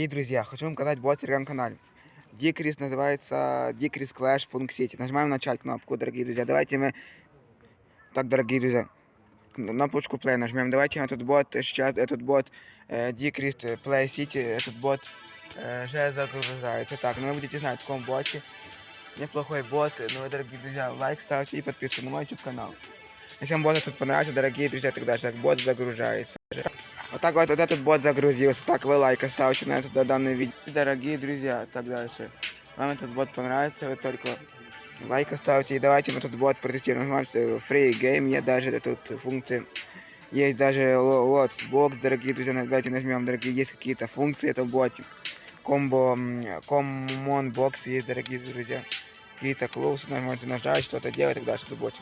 Дорогие друзья, хочу вам показать бот телеграм-канале. Дикрис называется Дикрис Clash City. Нажимаем начать кнопку, дорогие друзья. Давайте мы... Так, дорогие друзья, на пучку play нажмем. Давайте этот бот, сейчас этот бот э, Дикрис Play City, этот бот э, загружается. Так, ну вы будете знать, в каком боте. Неплохой бот. Ну, дорогие друзья, лайк ставьте и подписку на мой YouTube канал. Если вам бот этот понравится, дорогие друзья, тогда так бот загружается. Вот так вот, вот этот бот загрузился. Так вы лайк ставьте на это данное видео. Дорогие друзья, так дальше. Вам этот бот понравится, вы только лайк ставьте. И давайте мы этот бот протестируем. Нажимаете free game, есть даже тут функции. Есть даже lots box, дорогие друзья, давайте нажмем, дорогие, есть какие-то функции, это боте. Комбо, common box есть, дорогие друзья. Какие-то close, можете нажать, что-то делать, тогда что-то боте.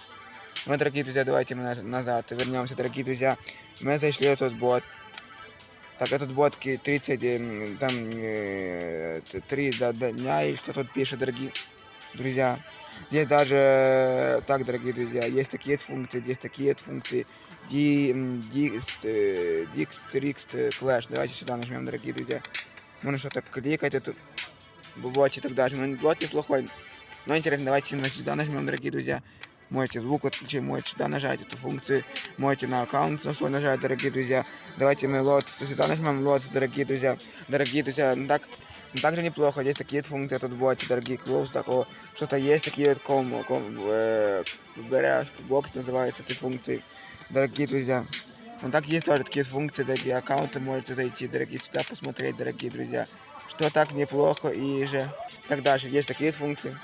Ну, дорогие друзья, давайте мы назад вернемся, дорогие друзья. Мы зашли этот бот. Так, этот бот 30, там, 3 дня, и что тут пишет, дорогие друзья. Здесь даже, так, дорогие друзья, есть такие функции, здесь такие функции. Dixed Clash. Давайте сюда нажмем, дорогие друзья. Можно что-то кликать, это бот и так далее. Ну, бот неплохой. Но интересно, давайте сюда нажмем, дорогие друзья. Можете звук отключить, можете сюда нажать эту функцию, можете на аккаунт на свой нажать, дорогие друзья. Давайте мы лот сюда нажмем лот, дорогие друзья. Дорогие друзья, ну так, ну также неплохо, здесь такие функции тут будут, дорогие клоус, такого, что-то есть такие вот ком, ком, э, бокс называется эти функции, дорогие друзья. Ну так есть тоже такие функции, дорогие аккаунты, можете зайти, дорогие, сюда посмотреть, дорогие друзья. Что так неплохо и же. Так дальше, есть такие функции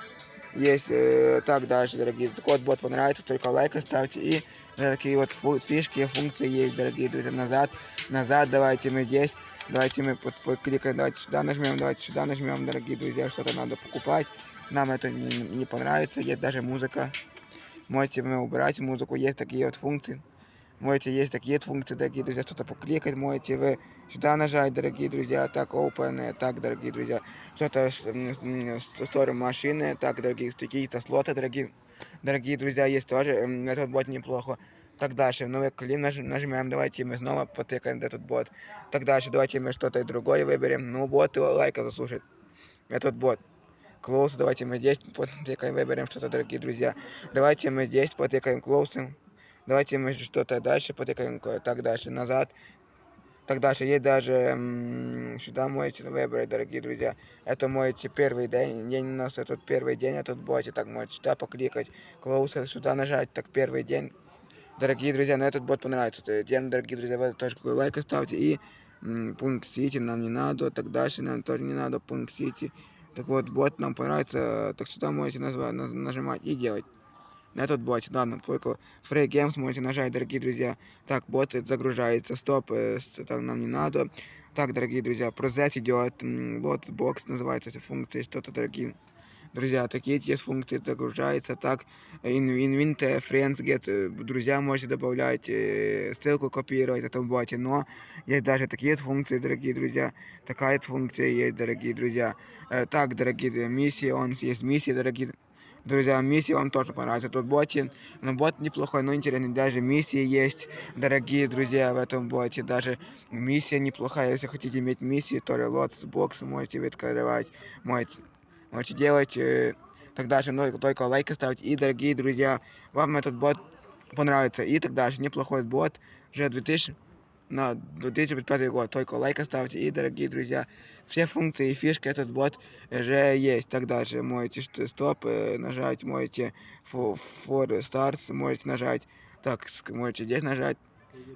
есть э, так дальше, дорогие. Такой вот бот понравится, только лайк оставьте. И такие вот фишки, функции есть, дорогие друзья. Назад, назад, давайте мы здесь. Давайте мы под, подкликаем, давайте сюда нажмем, давайте сюда нажмем, дорогие друзья. Что-то надо покупать. Нам это не, не понравится. Есть даже музыка. Можете мы убрать музыку. Есть такие вот функции. Можете есть такие функции, дорогие друзья, что-то покликать, можете вы сюда нажать, дорогие друзья, так, open, так, дорогие друзья, что-то story машины, так, дорогие, какие-то слоты, дорогие, дорогие друзья, есть тоже, этот бот неплохо. Так дальше, новый клим нажимаем, давайте мы снова потыкаем этот бот. Так дальше, давайте мы что-то другое выберем. Ну, бот лайка заслушает. Этот бот. Close, давайте мы здесь потыкаем, выберем что-то, дорогие друзья. Давайте мы здесь потыкаем close. Давайте мы что-то дальше потыкаем, так дальше, назад. Так дальше. Есть даже сюда можете выбрать, дорогие друзья. Это можете первый день, день у нас этот первый день, этот боте. Так можете сюда покликать, close, сюда нажать, так первый день. Дорогие друзья, на этот бот понравится. День, дорогие друзья, вы тоже лайк ставьте. И пункт Сити нам не надо, так дальше нам тоже не надо, пункт Сити. Так вот, бот нам понравится, так сюда можете назвать, нажимать и делать на этот бот. Ладно, только Free Games можете нажать, дорогие друзья. Так, бот загружается. Стоп, это нам не надо. Так, дорогие друзья, процесс идет. Вот бокс называется эти функции, что-то, дорогие друзья, такие есть функции, загружается, так, invent friends get, друзья можете добавлять, ссылку копировать в этом боте, но есть даже такие функции, дорогие друзья, такая функция есть, дорогие друзья. Так, дорогие, миссии, он есть миссии, дорогие Друзья, миссии вам тоже понравится. Тут боте, но бот неплохой, но интересный. Даже миссии есть, дорогие друзья, в этом боте. Даже миссия неплохая. Если хотите иметь миссии, то релот с можете открывать. Можете, можете делать. Э, тогда же ну, только лайк ставить. И, дорогие друзья, вам этот бот понравится. И тогда же неплохой бот. Уже 2000 на 2005 год. Только лайк оставьте. И, дорогие друзья, все функции и фишки этот бот уже есть. Тогда же можете стоп э, нажать, можете for, starts, можете нажать. Так, можете здесь нажать.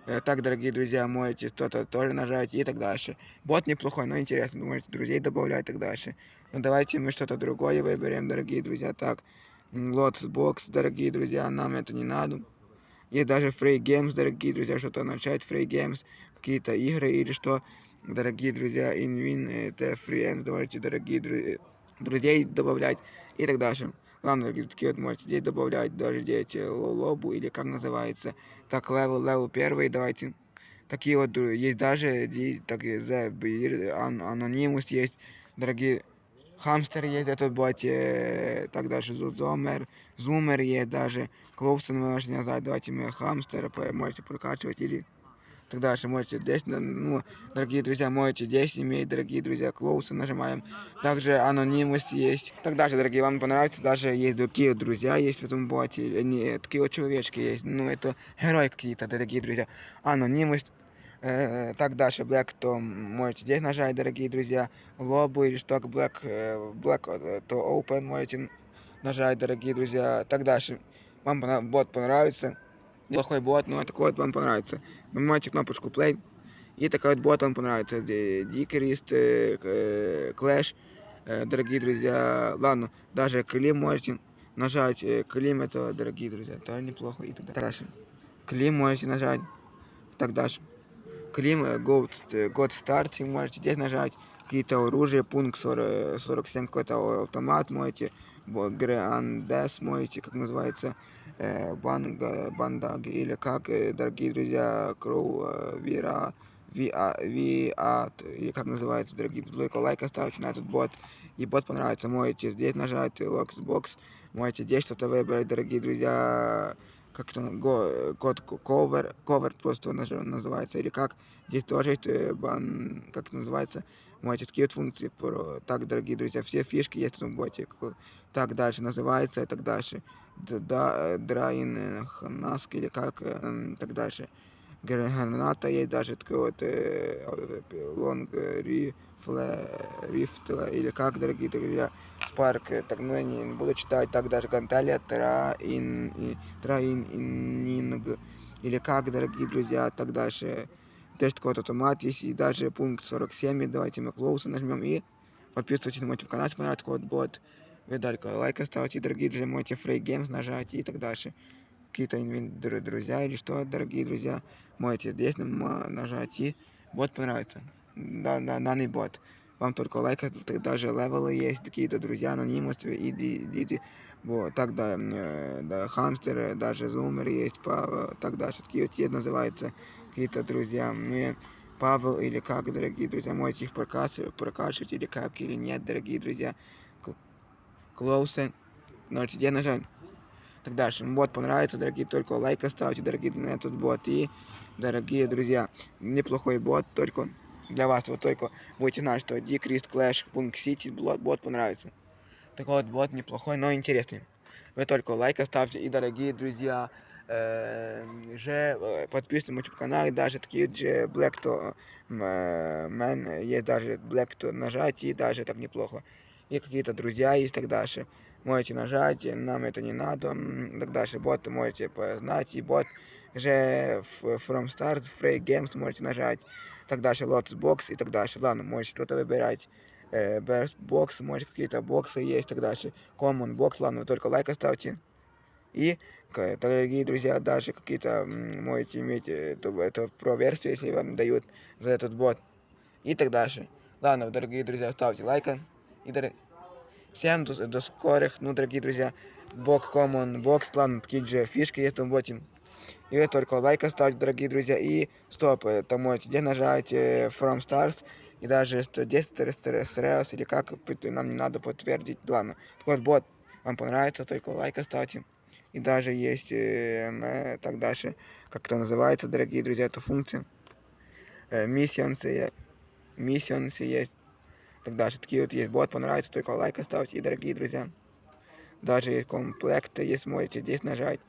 Э, так, дорогие друзья, можете что-то тоже нажать и так дальше. Бот неплохой, но интересно. Можете друзей добавлять и так дальше. Но давайте мы что-то другое выберем, дорогие друзья. Так, Box, дорогие друзья, нам это не надо. Есть даже free games, дорогие друзья, что-то начать free games, какие-то игры или что. Дорогие друзья, инвин, это friends, давайте, дорогие друзья, друзей добавлять и так дальше. Ладно, дорогие, такие вот можете здесь добавлять, даже здесь лобу или как называется. Так, level, level первый, давайте. Такие вот есть даже, так, анонимус есть, дорогие Хамстер есть этот боте, так дальше зумер, зумер есть даже. Клоусон вы можете назвать, давайте мы хамстера можете прокачивать или так дальше. Можете здесь, ну, дорогие друзья, можете здесь иметь, дорогие друзья, клоусы нажимаем. Также анонимность есть. Так дальше, дорогие, вам понравится. Даже есть такие друзья есть в этом боте. Они, такие вот человечки есть. Ну, это герои какие-то, дорогие друзья. Анонимность. Э, так дальше, Black, то можете здесь нажать, дорогие друзья. Лобу или что, Black, э, Black, э, то Open можете нажать, дорогие друзья. Так дальше. Вам бот понравится. Неплохой бот, но такой вот вам понравится. Нажимаете кнопочку Play. И такой вот бот вам понравится. Дикерист, Clash. Э, Дорогие друзья, ладно, даже Клим можете нажать. Э, Клим это, дорогие друзья, тоже неплохо. И так дальше. Клим можете нажать. Так дальше. Клим, э, э, God Starting можете здесь нажать. Какие-то оружия, пункт 40, 47 какой-то автомат можете. Грандес можете, как называется. Э, Банга, бандаги или как, э, дорогие друзья, Кроу, э, Виа, Виат, или как называется, дорогие друзья, лайк оставьте на этот бот, и бот понравится, можете здесь нажать Локсбокс, можете здесь что-то выбрать, дорогие друзья, как это, го- код ковер, ковер просто называется, или как, есть э, бан, как называется, можете такие вот функции, так, дорогие друзья, все фишки есть в боте, так дальше называется и так дальше, э, Драйн, э, Ханаск или как, э, так дальше. Гр- Граната есть даже такой вот рифле, рифт э, или как, дорогие друзья, Спарк, э, так, ну, я не буду читать, так даже Ганталия, Траин, Траин, Иннинг, или как, дорогие друзья, так дальше. Тест вот автомат есть, и даже пункт 47, давайте мы клоуса нажмем и подписывайтесь на мой канал, если понравится вот бот. Вы только лайк оставьте, дорогие друзья, можете Free Games нажать и так дальше. Какие-то дру- друзья или что, дорогие друзья, можете здесь нажать и бот понравится. Да, да, данный бот. Вам только лайк, даже левелы есть, какие-то друзья, анонимность, иди, идите. Вот, так, да, э, да, хамстер, э, даже зумер есть, Павел, так дальше. Такие вот есть, называются какие-то друзья. Ну, и Павел или как, дорогие друзья, можете их прокачивать, прокачивать или как, или нет, дорогие друзья. Клоусы, можете где нажать. Так дальше. Бот понравится, дорогие, только лайк оставьте, дорогие, на этот бот. И, дорогие друзья, неплохой бот, только для вас, вот только будете знать, что Decreased Clash Punk City бот, бот понравится. Такой вот бот неплохой, но интересный. Вы только лайк оставьте, и, дорогие друзья, э, же э, подписывайтесь на мой канал, и даже такие же Black to э, Man, есть даже Black to нажать, и даже так неплохо. И какие-то друзья есть, так дальше Можете нажать, нам это не надо, так дальше. Бот можете познать, и бот же From Start, Free Games можете нажать, так дальше, Lotus Box и так дальше. Ладно, можете что-то выбирать. Э, Burst Box, может какие-то боксы есть, так дальше. Common Box, ладно, вы только лайк оставьте. И, дорогие друзья, даже какие-то можете иметь э, то- это про версию, если вам дают за этот бот. И так дальше. Ладно, дорогие друзья, ставьте лайка. И дор- Всем до, до скорых, ну, дорогие друзья, бок Common Box, ладно, такие же фишки есть в боте. И вы только лайк оставьте, дорогие друзья, и стоп, э, там можете где нажать э, From Stars, и даже 110 SRS, или как, нам не надо подтвердить, ладно. Такой вот бот вам понравится, только лайк оставьте. И даже есть, э, э, так дальше, как это называется, дорогие друзья, эта функция. Э, missions есть. Так дальше. Такие вот есть бот, понравится, только лайк оставьте. И, дорогие друзья, даже есть комплекты, есть, можете здесь нажать.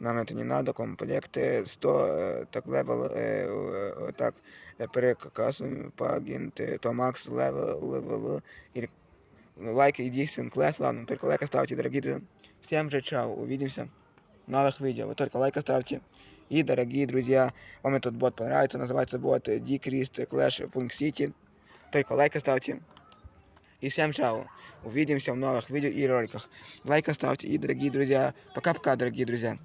Нам это не надо, комплекты 100, э, так левел, э, э, так, э, перекасуем пагинт, э, то макс левел, левел, или ну, лайк, единственный класс, ладно, только лайк оставьте, дорогие друзья. Всем же чао, увидимся в новых видео, вы только лайк оставьте. И, дорогие друзья, вам этот бот понравится, называется бот э, Decreased Clash Punk City. Только лайк оставьте. И всем чао. Увидимся в новых видео и роликах. Лайк оставьте. И, дорогие друзья, пока-пока, дорогие друзья.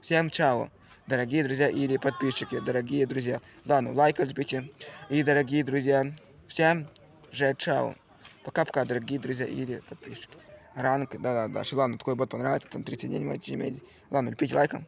Всем чао, дорогие друзья или подписчики, дорогие друзья. Ладно, лайк отбейте. И, дорогие друзья, всем же чао. Пока-пока, дорогие друзья или подписчики. Ранг, да-да-да. Ладно, такой бот понравится, там 30 дней можете иметь. Ладно, лепите лайком.